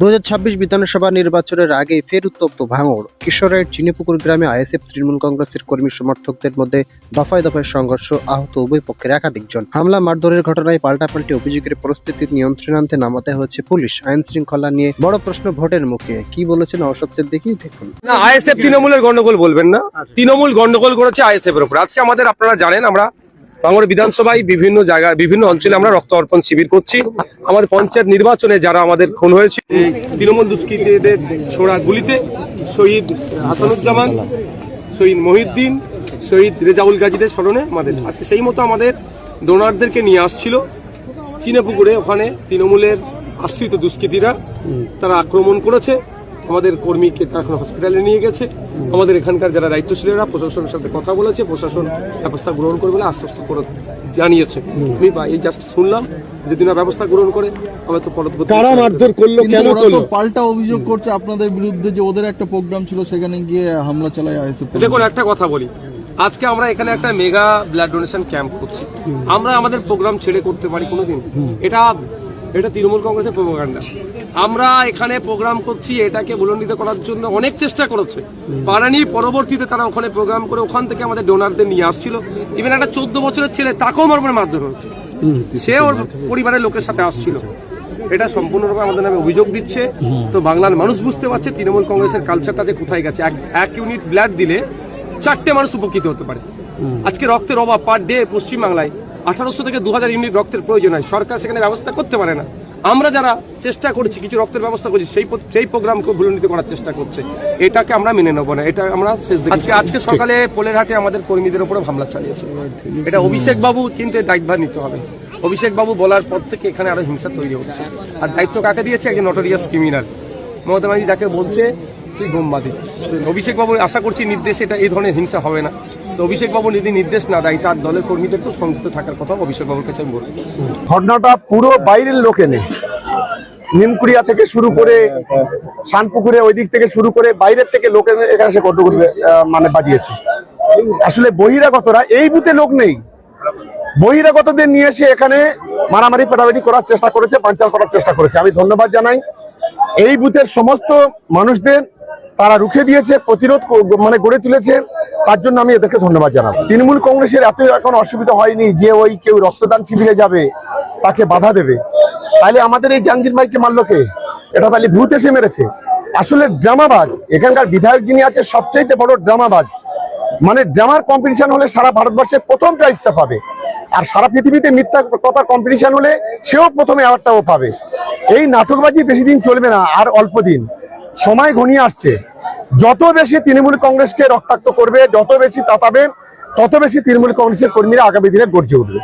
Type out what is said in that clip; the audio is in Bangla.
দু বিধানসভা নির্বাচনের আগে ফের উত্তপ্ত ভাঙড়। কিশোরের চিনিপুকুর গ্রামে আইএসএফ তৃণমূল কংগ্রেসের কর্মী সমর্থকদের মধ্যে দফায় দফায় সংঘর্ষ আহত উভয় পক্ষের একাধিক জন। হামলা মারধরের ঘটনায় পাল্টাপাল্টি অভিযোগের পরিস্থিতি নিয়ন্ত্রণে আনতে নামাতে হয়েছে পুলিশ। আইন শৃঙ্খলা নিয়ে বড় প্রশ্ন ভোটের মুখে। কি বলেছেন অশোক সিদ্দিকী? দেখুন। না আইএসএফ তৃণমূলের গন্ডগোল বলবেন না। তৃণমূল গন্ডগোল করেছে আইএসএফ এর উপর। আজকে আমাদের আপনারা জানেন আমরা বাংলার বিধানসভায় বিভিন্ন জায়গায়, বিভিন্ন অঞ্চলে আমরা রক্ত অর্পণ শিবির করছি। আমাদের পঞ্চায়েত নির্বাচনে যারা আমাদের খুন হয়েছে, তৃণমূল দুষ্কৃতীদের ছোড়া গুলিতে শহীদ হাসানুজ্জামান, শহীদ মহিউদ্দিন, শহীদ রেজাউল গাজীদের স্মরণে আমাদের, আজকে সেই মতো আমাদের ডোনারদেরকে নিয়ে আসছিল। চিনেপুকুরে ওখানে তৃণমূলের আশ্রিত দুষ্কৃতীরা, তারা আক্রমণ করেছে। আমাদের কর্মীকে তারা এখন হসপিটালে নিয়ে গেছে। আমাদের এখানকার যারা দায়িত্বশীলেরা প্রশাসনের সাথে কথা বলেছে প্রশাসন ব্যবস্থা গ্রহণ করবে বলে আশ্বস্ত করে জানিয়েছে। আমি বা এই জাস্ট শুনলাম যদি না ব্যবস্থা গ্রহণ করে আমরা তো পরবর্তী কারা মারধর করল কেন করল? পাল্টা অভিযোগ করছে আপনাদের বিরুদ্ধে যে ওদের একটা প্রোগ্রাম ছিল সেখানে গিয়ে হামলা চালায় আইএসএফ দেখুন একটা কথা বলি। আজকে আমরা এখানে একটা মেগা ব্লাড ডোনেশন ক্যাম্প করছি। আমরা আমাদের প্রোগ্রাম ছেড়ে করতে পারি কোনোদিন। এটা এটা তৃণমূল কংগ্রেসের প্রোপাগান্ডা আমরা এখানে প্রোগ্রাম করছি এটাকে বুলন্ডিত করার জন্য অনেক চেষ্টা করেছে। পারানি পরবর্তীতে তারা ওখানে প্রোগ্রাম করে ওখান থেকে আমাদের ডোনারদের নিয়ে আসছিল। ইভেন একটা চোদ্দ বছরের ছেলে তাকেও মারবার মারধর হয়েছে। সে ওর পরিবারের লোকের সাথে আসছিল। এটা সম্পূর্ণরূপে আমাদের নামে অভিযোগ দিচ্ছে। তো বাংলার মানুষ বুঝতে পারছে তৃণমূল কংগ্রেসের কালচারটা যে কোথায় গেছে। এক- এক ইউনিট ব্লাড দিলে চারটে মানুষ উপকৃত হতে পারে। আজকে রক্তের অভাব পার ডে পশ্চিমবাংলায়। আঠারোশো থেকে দু হাজার ইউনিট রক্তের প্রয়োজন হয়। সরকার সেখানে ব্যবস্থা করতে পারে না। আমরা যারা চেষ্টা করছি কিছু রক্তের ব্যবস্থা করছি সেই সেই প্রোগ্রামকে ভুলনীতি করার চেষ্টা করছে। এটাকে আমরা মেনে নেব না। এটা আমরা শেষ আজকে আজকে সকালে পোলেরহাটে আমাদের কর্মীদের উপরে হামলা চালিয়েছে। এটা অভিষেক বাবু কিন্তু দায়িত্ব নিতে হবে। অভিষেক বাবু বলার পর থেকে এখানে আরও হিংসা তৈরি হচ্ছে। আর দায়িত্ব কাকে দিয়েছে? একজন নটোরিয়াস ক্রিমিনাল মমতা ব্যানার্জি যাকে বলছে তুই বোম বাঁধিস অভিষেক বাবু আশা করছি নির্দেশ এটা, এই ধরনের হিংসা হবে না। তো অভিষেক বাবু যদি নির্দেশ না দেয়, তার দলের কর্মীদের তো সংযুক্ত থাকার কথা অভিষেক বাবুর কাছে আমি বলব। ঘটনাটা পুরো বাইরের লোকে নেই। নিমকুড়িয়া থেকে শুরু করে শানপুকুরে, ওই দিক থেকে শুরু করে বাইরের থেকে লোকে এখানে সে কত মানে পাঠিয়েছে আসলে বহিরাগতরা, এই বুথে লোক নেই। বহিরাগতদের নিয়ে এসে এখানে মারামারি পেটামারি করার চেষ্টা করেছে পাঞ্চাল করার চেষ্টা করেছে। আমি ধন্যবাদ জানাই। এই বুথের সমস্ত মানুষদের তারা রুখে দিয়েছে, প্রতিরোধ মানে গড়ে তুলেছে। তার জন্য আমি এদেরকে ধন্যবাদ জানাব। তৃণমূল কংগ্রেসের এত এখন অসুবিধা হয়নি যে ওই কেউ রক্তদান শিবিরে যাবে, তাকে বাধা দেবে। তাহলে আমাদের এই জাহাঙ্গীর ভাইকে মারলো কে? এটা তাহলে ভূত এসে মেরেছে। আসলে ড্রামাবাজ, এখানকার বিধায়ক যিনি আছে সবচেয়ে বড় ড্রামাবাজ। মানে ড্রামার কম্পিটিশন হলে সারা ভারতবর্ষে প্রথম প্রাইজটা পাবে। আর সারা পৃথিবীতে মিথ্যা কথা কম্পিটিশন হলে সেও প্রথমে অ্যাওয়ার্ডটাও পাবে। এই নাটকবাজি বেশি দিন চলবে না, আর অল্প দিন। সময় ঘনিয়ে আসছে। যত বেশি তৃণমূল কংগ্রেসকে রক্তাক্ত করবে, যত বেশি তাতাবে, তত বেশি তৃণমূল কংগ্রেসের কর্মীরা আগামী দিনে গর্জে উঠবে।